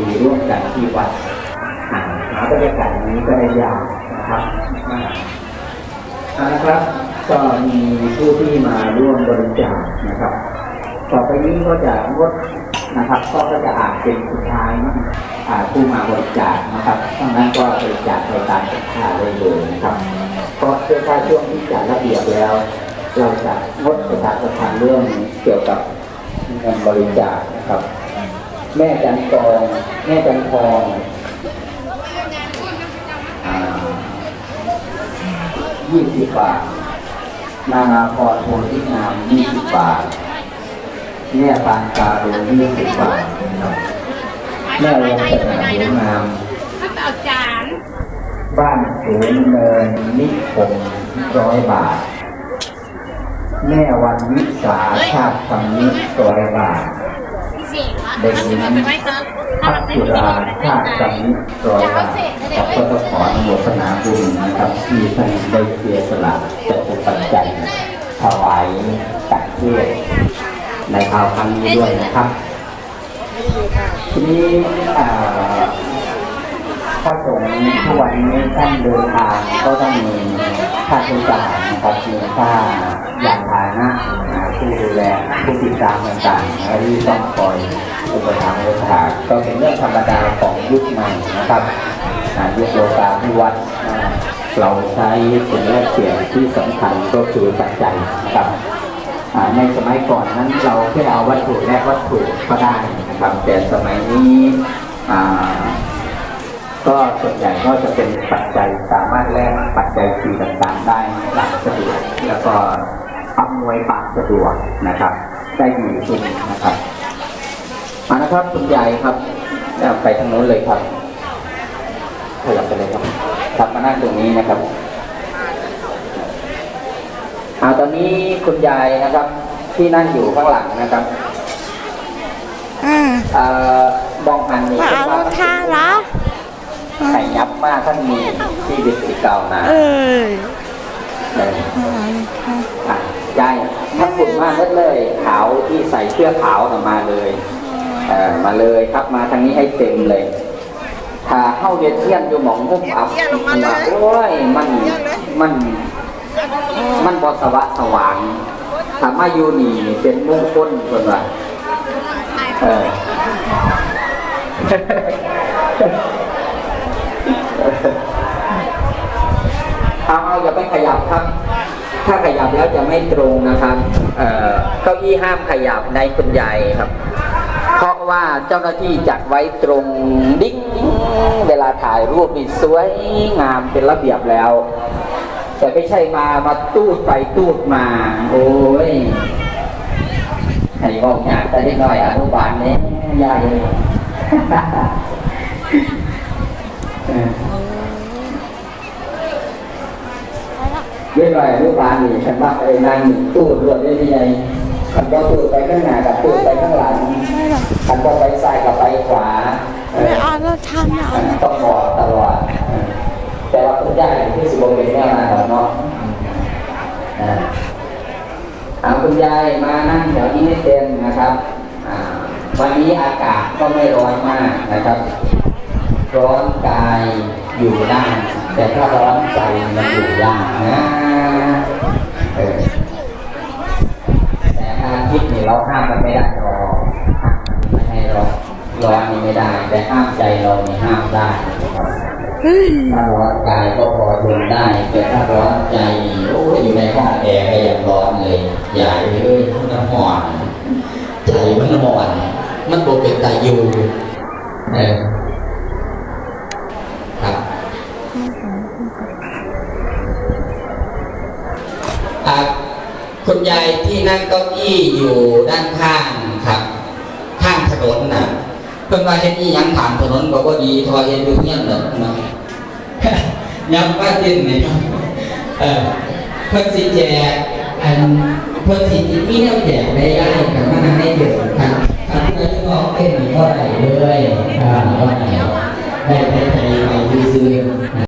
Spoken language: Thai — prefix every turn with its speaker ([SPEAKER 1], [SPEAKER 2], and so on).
[SPEAKER 1] ดีๆร่วมกันที่วัดอ่าหาบรรยากาศนี้ก็ได้ยากนะครับอ่าเอาละครับก็มีผู้ที่มาร่วมบริจาคนะครับต่อไปนี้ก็จะงดนะครับ ก็จะอ่านเป็นสุดท้ายนะอ่าผู้มาบริจาคนะครับดังนั้นก็บริจาคในการจัดค่าได้เลยนะครับเพราะเพื่อถ้าช่วงที่จัดระเบียบแล้ว เราจะงดประชาสัมพันธ์เรื่องเกี่ยวกับเงินบริจาคนะครับ แม่จันทอง แม่จันทองยี่สิบบาท นานาพรโพธิงามยี่สิบบาท แม่ปานกาโดยี่สิบบาทนะครับแม่วงสนาหลวงงาม
[SPEAKER 2] ถ้าเอาจาน
[SPEAKER 1] บ้านสูงเนินนิคมร้อยบาท แม่วันวิสาชาติคำนิร้อยบาท
[SPEAKER 2] พิ เศษวะ
[SPEAKER 1] เด็กหญิง
[SPEAKER 2] ไปไว้เติมถ้า
[SPEAKER 1] พั
[SPEAKER 2] มันไม่
[SPEAKER 1] ชุ
[SPEAKER 2] พิเศ
[SPEAKER 1] รา
[SPEAKER 2] ษมันไม่
[SPEAKER 1] ชาติ
[SPEAKER 2] ตาย
[SPEAKER 1] คำนิร้อยบาขอบพระต้องขออนุโมทนาบุญนะครับที่ท่านได้เสียสละจะเป็นปัจจัยถวายตัดเทศในคราวครั้งนี้ด้วยนะครับ ทีนี้พระสงฆ์ทุกวันนี้ท่านเดินทางก็ต้องมีค่าใช้จ่ายนะครับมีค่ายานพาหนะ ผู้ดูแลผู้ติดตามต่างๆและที่ต้องคอยอุปถัมภ์อุปถัมภ์ก็เป็นเรื่องธรรมดาของยุคใหม่นะครับยุคโลกาภิวัตน์เราใช้สิ่งแรกเปลี่ยนที่สำคัญก็คือปัจจัยครับในสมัยก่อนนั้นเราแค่เอาวัตถุแลกวัตถุก็ได้นะครับแต่สมัยนี้ก็ส่วนใหญ่ก็จะเป็นปัจจัยสามารถแลกปัจจัยสี่ต่างๆได้อย่างสะดวกแล้วก็ำนวยความสะดวกนะครับได้ดีขึ้นนะครับมานะครับคุณยายครับเอาไปทางโน้นเลยครับขยับไปเลยครับครับมานั่งตรงนี้นะครับเอาตอนนี้คุณยายนะครับ ที่นั่งอยู่ข้างหลังนะครับ
[SPEAKER 3] อืม
[SPEAKER 1] เอ่อบองหันนี่
[SPEAKER 3] มา
[SPEAKER 1] เป็น
[SPEAKER 3] เอาร
[SPEAKER 1] ว่า
[SPEAKER 3] องเท้าเหรอ
[SPEAKER 1] ไข่ยับมากท่านมีที่ดิสิเก่านะ
[SPEAKER 3] เออ
[SPEAKER 1] เออ
[SPEAKER 3] มาเอารองเท้า
[SPEAKER 1] อะยายถ้าคุณมากเลย ขาวที่ใส่เสื้อขาวน่ะมาเลยเออมาเลยครับมาทางนี้ให้เต็มเลยถ้าเข้าเรียนเที่ยนอยู่หมองหุ้มอับมันว่าโอ้ยมันมันมันบอสวะสว่างถ้ามาอยู่นี่เป็นมงคลคนว่าเออเอาเอาอย่าไปขยับครับ ถ้าขยับแล้วจะไม่ตรงนะครับเอ่อเก้าอี้ห้ามขยับในคุณยายครับ เพราะว่าเจ้าหน้าที่จัดไว้ตรงดิ้งเวลาถ่ายรูปนี่สวยงามเป็นระเบียบแล้ว แต่ไม่ใช่มามาตูดไปตูดมา โอ้ยไอ้บอกอยากแต่เล็กน้อยอนุบาลเนี่ยายเลย เออเรื่องอะไรรูปบานนี่ฉันว่าไอ้นางตู้รวดได้ยังไงขันก็ตู้ไปข้างหน้ากับตู้ไปข้างหลัง
[SPEAKER 3] ไม่หรอก
[SPEAKER 1] ขันก็ไปซ้ายกับไปขวาเอ
[SPEAKER 3] ไม่
[SPEAKER 1] อ
[SPEAKER 3] เอารองเท้าไม่เอารอง
[SPEAKER 1] ต้องบอกตลอดเออแต่ว่าคุณยายที่สิบเป็นแน่นอนเนาะอ่าเอาคุณยายมานั่งแถวนี้ให้เต็มนะครับอ่าวันนี้อากาศก็ไม่ร้อนมากนะครับ ร้อนกายอยู่ได้แต่ถ้าร้อนใจมันอยู่ยากนะ เออแต่อาทิตย์นี่เราห้ามมันไม่ได้หรอกห้ามมันไม่ให้เราร้อนนี่ไม่ได้ แต่ห้ามใจเรานี่ห้ามได้ถ้าร้อนกายก็พอทนได้แต่ถ้าร้อนใจโอ้ยอยู่ในห้องแอร์ก็ยังร้อนเลยอย่าเลยน้ำหอนใจมันหอนมันโบ่เป็นตาอยู่เออครับ อะคุณยายที่นั่งเก้าอี้อยู่ด้านข้างครับ ข้างถนนนะเพิ่นว่าเฮ็ดอีหยังผ่านถนนบอกว่าดีทอเฮ็ดอยู่เฮียนเด้อนะย้ำว่าดินนี่ครับเออเพิ่นสิแจกอันเพิ่นสิมีแนวแจกได้ย่ายกันมาให้เดือดครับอันนี้ก็เป็นก็ได้เลยอ่าว่าได้ได้ไปไปซื้อ